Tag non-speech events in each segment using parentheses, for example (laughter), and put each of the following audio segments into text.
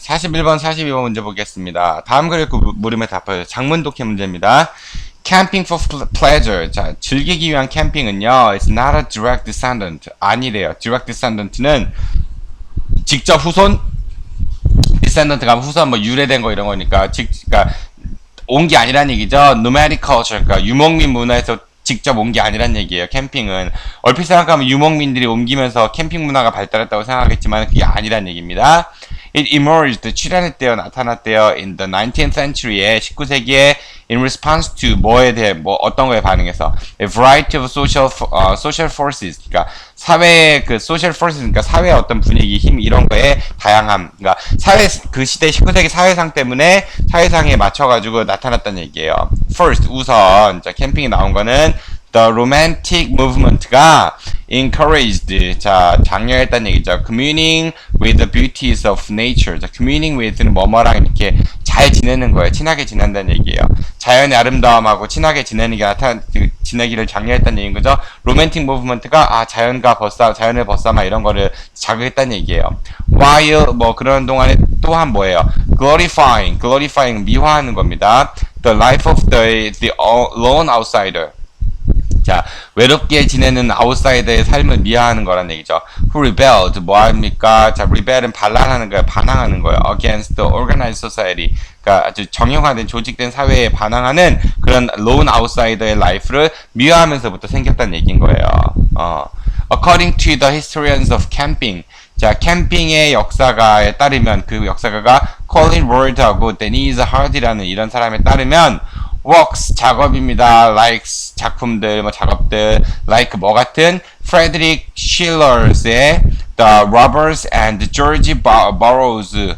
41번, 42번 문제 보겠습니다. 다음 그릴 그 물음에 답하여 장문 독해 문제입니다. Camping for pl- pleasure. 자, 즐기기 위한 캠핑은요. It's not a direct descendant. 아니래요. direct descendant는 직접 후손 descendant가 후손 뭐 유래된 거 이런 거니까 직 그러니까 온 게 아니란 얘기죠. nomadic culture. 그러니까 유목민 문화에서 직접 온 게 아니란 얘기예요. 캠핑은 얼핏 생각하면 유목민들이 옮기면서 캠핑 문화가 발달했다고 생각하겠지만 그게 아니란 얘기입니다. It emerged, 출현했대요, 나타났대요. In the 19th century에 19세기에 in response to 뭐에 대해 뭐 어떤 거에 반응해서 a variety of social 어, social forces, 그러니까 사회의 그 social forces, 그러니까 사회의 어떤 분위기, 힘 이런 거에 다양함, 그러니까 사회 그 시대 19세기 사회상 때문에 사회상에 맞춰 가지고 나타났다는 얘기예요. First, 우선 자 캠핑이 나온 거는 The romantic movement가 encouraged 자 장려했다는 얘기죠. Communing with the beauties of nature. 자, communing with는 뭐뭐랑 이렇게 잘 지내는 거예요. 친하게 지낸다는 얘기예요. 자연의 아름다움하고 친하게 지내는 게 나타 그, 지내기를 장려했다는 얘기인 거죠. 로맨틱 무브먼트가 아 자연과 벗삼, 자연을 벗삼아 이런 거를 자극했다는 얘기예요. While 뭐 그런 동안에 또한 뭐예요? Glorifying, glorifying 미화하는 겁니다. The life of the the lone outsider. 자, 외롭게 지내는 아웃사이더의 삶을 미화하는 거란 얘기죠. Who rebelled, 뭐 합니까? 자, rebel은 반란하는 거예요. 반항하는 거예요. Against the organized society. 그러니까 아주 정형화된 조직된 사회에 반항하는 그런 lone outsider의 라이프를 미화하면서부터 생겼다는 얘기인 거예요. 어. According to the historians of camping. 자, 캠핑의 역사가에 따르면 그 역사가가 Colin Ward하고 Denise Hardy라는 이런 사람에 따르면 works 작업입니다. likes 작품들 뭐 작업들 like 뭐 같은 Frederick Schiller's The Robbers and George Bur- Burroughs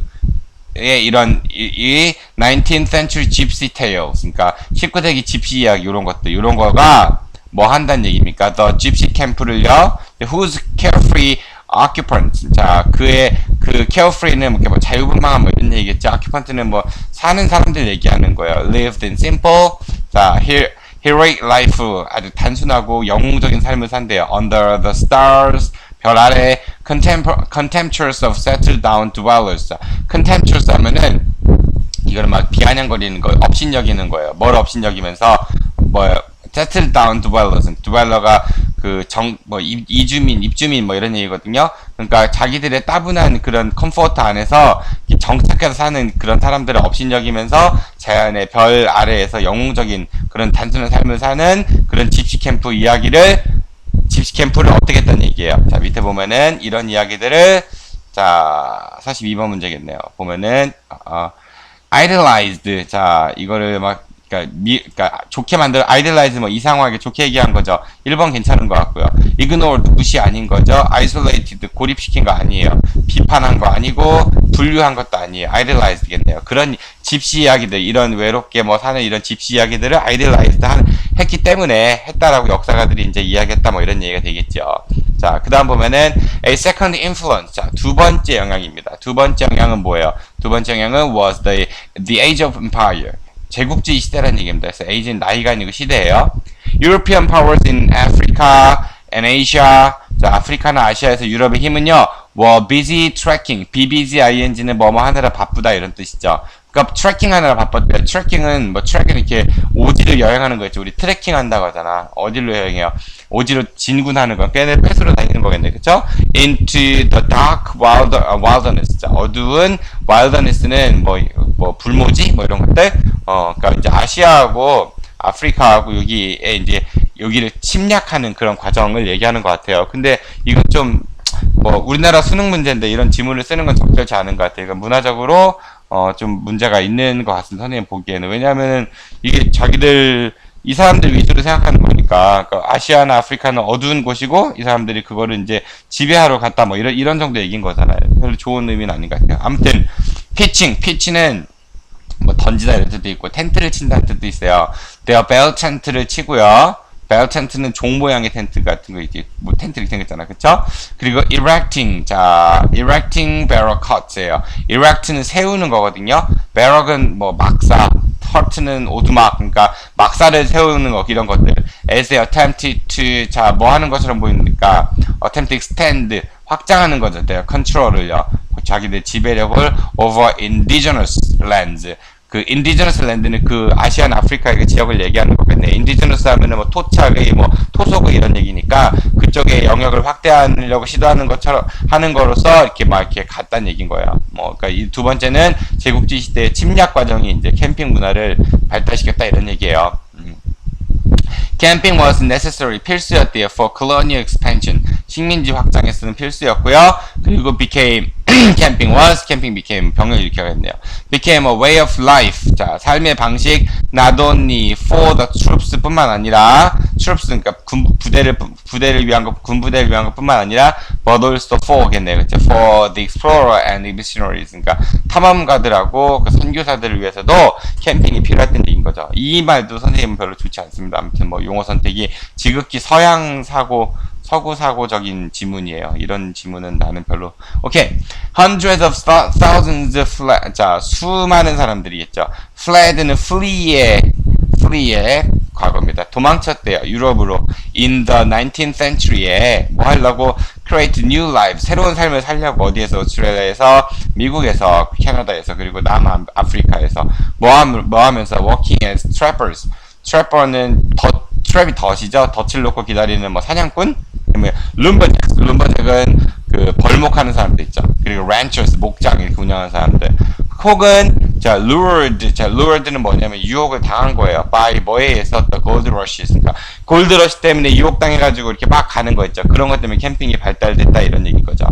의 이런 이, 이 19th century gypsy tales 그러니까 19세기 집시 이야기 이런 것들 이런 거가 뭐 한다는 얘기입니까? The gypsy camp를요 whose carefree occupants 자 그의 그 carefree는 뭐, 이렇게 뭐 자유분방한 뭐 이런 얘기겠죠 occupant는 뭐 사는 사람들 얘기하는 거예요 lived in simple 자 here heroic life 아주 단순하고 영웅적인 삶을 산대요 under the stars 별 아래 contemptuous of settled down dwellers 자, contemptuous 하면은 이거는 막 비아냥거리는 거 업신여기는 거예요 뭘 업신여기면서 뭐 settled down dwellers dweller가 그 정 뭐 이주민 입주민 뭐 이런 얘기거든요 그러니까 자기들의 따분한 그런 컴포트 안에서 정착해서 사는 그런 사람들을 업신여기면서 자연의 별 아래에서 영웅적인 그런 단순한 삶을 사는 그런 집시 캠프 이야기를 집시 캠프를 어떻게 했다는 얘기예요. 자, 밑에 보면은 이런 이야기들을 자, 42번 문제겠네요. 보면은 어, idolized 자, 이거를 막 그러니까 미, 그러니까 좋게 만들 idolize 뭐 이상하게 좋게 얘기한 거죠. 1번 괜찮은 것 같고요. ignored 무시 아닌 거죠. isolated 고립시킨 거 아니에요. 비판한 거 아니고 분류한 것도 아니에요. idolized겠네요. 그런 집시 이야기들 이런 외롭게 뭐 사는 이런 집시 이야기들을 한, 했기 때문에 했다라고 역사가들이 이제 이야기했다 뭐 이런 얘기가 되겠죠. 자, 그 다음 보면은 a second influence. 자, 두 번째 영향입니다. 두 번째 영향은 뭐예요? 두 번째 영향은 was the the age of empire. 제국주의 시대라는 얘기입니다. 그래서 age는 나이가 아니고 시대예요. European powers in Africa and Asia. 자, 아프리카나 아시아에서 유럽의 힘은요. were busy tracking. BBGING는 뭐뭐 하느라 바쁘다 이런 뜻이죠. 그러니까 트래킹 하느라 바빴대요. 트래킹은 뭐 트래킹은 이렇게 오지로 여행하는 거겠죠. 우리 트래킹 한다고 하잖아. 어디로 여행해요? 오지로 진군하는 거. 걔네 패스로 다니는 거겠네. 그쵸? Into the dark wild, 아, wilderness. 자, 어두운 wilderness는 뭐, 뭐, 불모지? 뭐 이런 것들. 어, 그러니까 이제 아시아하고 아프리카하고 여기에 이제 여기를 침략하는 그런 과정을 얘기하는 것 같아요. 근데 이건 좀, 뭐, 우리나라 수능 문제인데 이런 지문을 쓰는 건 적절치 않은 것 같아요. 그러니까 문화적으로 어, 좀 문제가 있는 것 같습니다. 선생님 보기에는. 왜냐하면 이게 자기들, 이 사람들 위주로 생각하는 거니까. 그러니까 아시아나 아프리카는 어두운 곳이고, 이 사람들이 그거를 이제 지배하러 갔다, 뭐 이런, 이런 정도 얘기인 거잖아요. 별로 좋은 의미는 아닌 것 같아요. 아무튼, 피칭, 피치는 뭐 던지다 이런 뜻도 있고, 텐트를 친다는 뜻도 있어요. 내가 벨 텐트를 치고요. 벨 텐트는 종 모양의 텐트 같은 거 이렇게 뭐 텐트 이렇게 생겼잖아, 그쵸? 그리고 erecting, 자, erecting barrel cuts예요. erect는 세우는 거거든요. barrel은 뭐 막사, hut는 오두막, 그러니까 막사를 세우는 거 이런 것들. as they attempted to, 자, 뭐 하는 것처럼 보이니까 attempt extend, 확장하는 거죠. their control을요. 자기들 지배력을 over indigenous lands. 그 indigenous land는 그 아시안 아프리카의 그 지역을 얘기하는 거겠네. indigenous 하면은 뭐 토착의 뭐 토속의 이런 얘기니까 그쪽의 영역을 확대하려고 시도하는 것처럼 하는 거로서 이렇게 막 이렇게 갔다는 얘기인 거야. 뭐 그러니까 이 두 번째는 제국주의 시대의 침략 과정이 이제 캠핑 문화를 발달시켰다 이런 얘기예요. 음. Camping was necessary 필수였대요 for colonial expansion 식민지 확장에 쓰는 필수였고요. 그리고 became (clears throat) camping was camping became 병을 일으켜겠네요. became a way of life. 자 삶의 방식 not only for the troops 뿐만 아니라 troops 그러니까 군 부대를 부대를 위한 것 군부대를 위한 것뿐만 아니라 but also for겠네요. 그렇죠? for the explorer and the missionaries. 그러니까 탐험가들하고 그 선교사들을 위해서도 캠핑이 필요했던 얘기인 거죠. 이 말도 선생님은 별로 좋지 않습니다. 아무튼 뭐 용어 선택이 지극히 서양 사고 서구 사고적인 지문이에요. 이런 지문은 나는 별로. 오케이. Hundreds of thou- thousands fled. 자, 수많은 사람들이겠죠. Fled는 flee의 flee의 과거입니다. 도망쳤대요. 유럽으로. In the 19th century에 뭐 하려고 create new lives. 새로운 삶을 살려고 어디에서 오스트레일리아에서 미국에서 캐나다에서 그리고 남아프리카에서 뭐, 함, 뭐 하면서 working as trappers. 트래퍼는 더 트랩이 덫이죠. 덫을 놓고 기다리는 뭐 사냥꾼, 뭐 룸버잭, 룸버잭은 그 벌목하는 사람들 있죠. 그리고 ranchers 목장 이렇게 운영하는 사람들. 혹은 자 lured, 자 lured는 뭐냐면 유혹을 당한 거예요. by 뭐에 의해서 the gold. 그러니까 골드 러시 때문에 유혹당해가지고 이렇게 막 가는 거 있죠. 그런 것 때문에 캠핑이 발달됐다 이런 얘기인 거죠.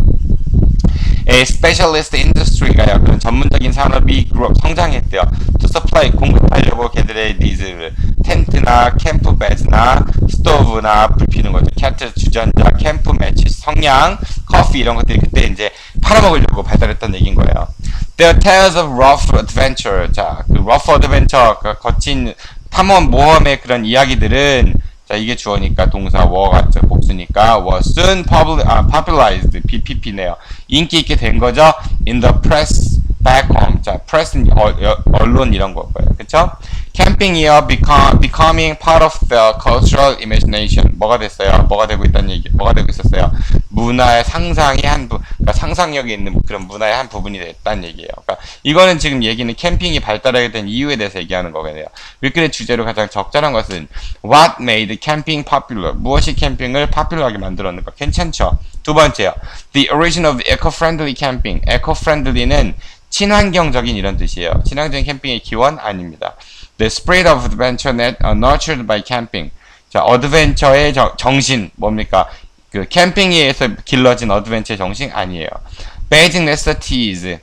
A specialist industry가요. 그런 전문적인 산업이 up, 성장했대요. To supply 공급하려고 걔들의 니즈를 텐트나 캠프 베드나 스토브나 불 피는 거죠. 캐트 주전자, 캠프 매치, 성냥, 커피 이런 것들이 그때 이제 팔아먹으려고 발달했던 얘기인 거예요. There are tales of rough adventure. 자, 그 rough adventure, 그 거친 탐험 모험의 그런 이야기들은 자 이게 주어니까 동사 were 같죠 복수니까 was soon 아, popularized PPP네요 인기 있게 된 거죠 in the press back home 자 press는 어, 여, 언론 이런 거고요. 그쵸? 캠핑이요 become, becoming part of the cultural imagination. 뭐가 됐어요? 뭐가 되고 있다는 얘기 뭐가 되고 있었어요? 문화의 상상이 한 부, 그러니까 상상력이 있는 그런 문화의 한 부분이 됐다는 얘기예요. 그러니까 이거는 지금 얘기는 캠핑이 발달하게 된 이유에 대해서 얘기하는 거겠네요. 위클의 주제로 가장 적절한 것은 what made camping popular? 무엇이 캠핑을 파퓰러하게 만들었는가? 괜찮죠? 두 번째요. the origin of eco-friendly camping. eco-friendly는 친환경적인 이런 뜻이에요 친환경 캠핑의 기원 아닙니다 The spirit of adventure net, uh, nurtured by camping. 자, 어드벤처의 저- 정신 뭡니까? 그 캠핑에 의해서 길러진 어드벤처의 정신 아니에요. Basic necessities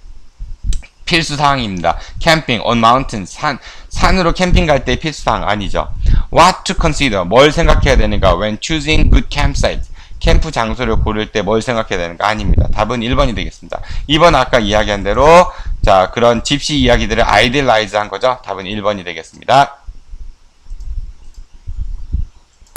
필수 사항입니다. 캠핑 on mountains 산 산으로 캠핑 갈 때 필수 사항 아니죠. What to consider 뭘 생각해야 되는가 when choosing good campsite 캠프 장소를 고를 때 뭘 생각해야 되는가 아닙니다. 답은 1번이 되겠습니다. 2번 아까 이야기한 대로 자 그런 집시 이야기들을 아이디라이즈 한 거죠. 답은 1번이 되겠습니다.